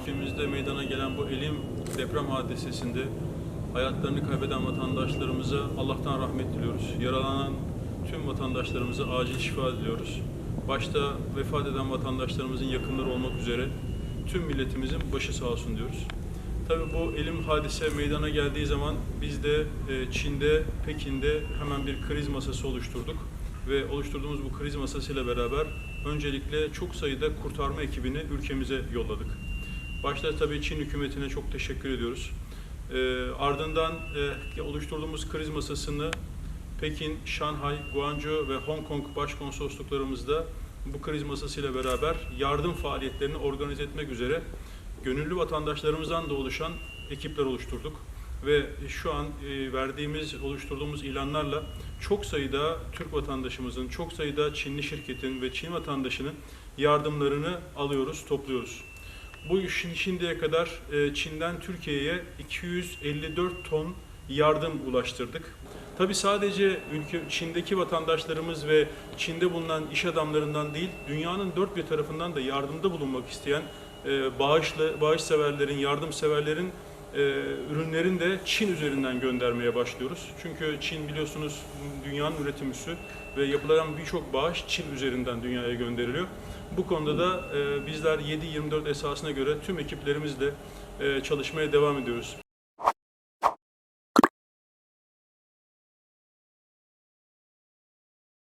Ülkemizde meydana gelen bu elim deprem hadisesinde hayatlarını kaybeden vatandaşlarımıza Allah'tan rahmet diliyoruz. Yaralanan tüm vatandaşlarımıza acil şifa diliyoruz. Başta vefat eden vatandaşlarımızın yakınları olmak üzere tüm milletimizin başı sağ olsun diyoruz. Tabi bu elim hadise meydana geldiği zaman biz de e, Çin'de, Pekin'de hemen bir kriz masası oluşturduk. Ve oluşturduğumuz bu kriz masasıyla beraber öncelikle çok sayıda kurtarma ekibini ülkemize yolladık. Başta tabii Çin hükümetine çok teşekkür ediyoruz. E, ardından e, oluşturduğumuz kriz masasını Pekin, Şanghay, Guangzhou ve Hong Kong başkonsolosluklarımızda bu kriz masasıyla beraber yardım faaliyetlerini organize etmek üzere gönüllü vatandaşlarımızdan da oluşan ekipler oluşturduk. Ve şu an e, verdiğimiz, oluşturduğumuz ilanlarla çok sayıda Türk vatandaşımızın, çok sayıda Çinli şirketin ve Çin vatandaşının yardımlarını alıyoruz, topluyoruz. Bu işin şimdiye kadar e, Çin'den Türkiye'ye 254 ton yardım ulaştırdık. Tabi sadece ülke Çin'deki vatandaşlarımız ve Çin'de bulunan iş adamlarından değil, dünyanın dört bir tarafından da yardımda bulunmak isteyen e, bağışlı, bağışseverlerin, yardımseverlerin e, ürünlerin de Çin üzerinden göndermeye başlıyoruz. Çünkü Çin biliyorsunuz dünyanın üretim üssü ve yapılan birçok bağış Çin üzerinden dünyaya gönderiliyor. Bu konuda da e, bizler 7-24 esasına göre tüm ekiplerimizle e, çalışmaya devam ediyoruz.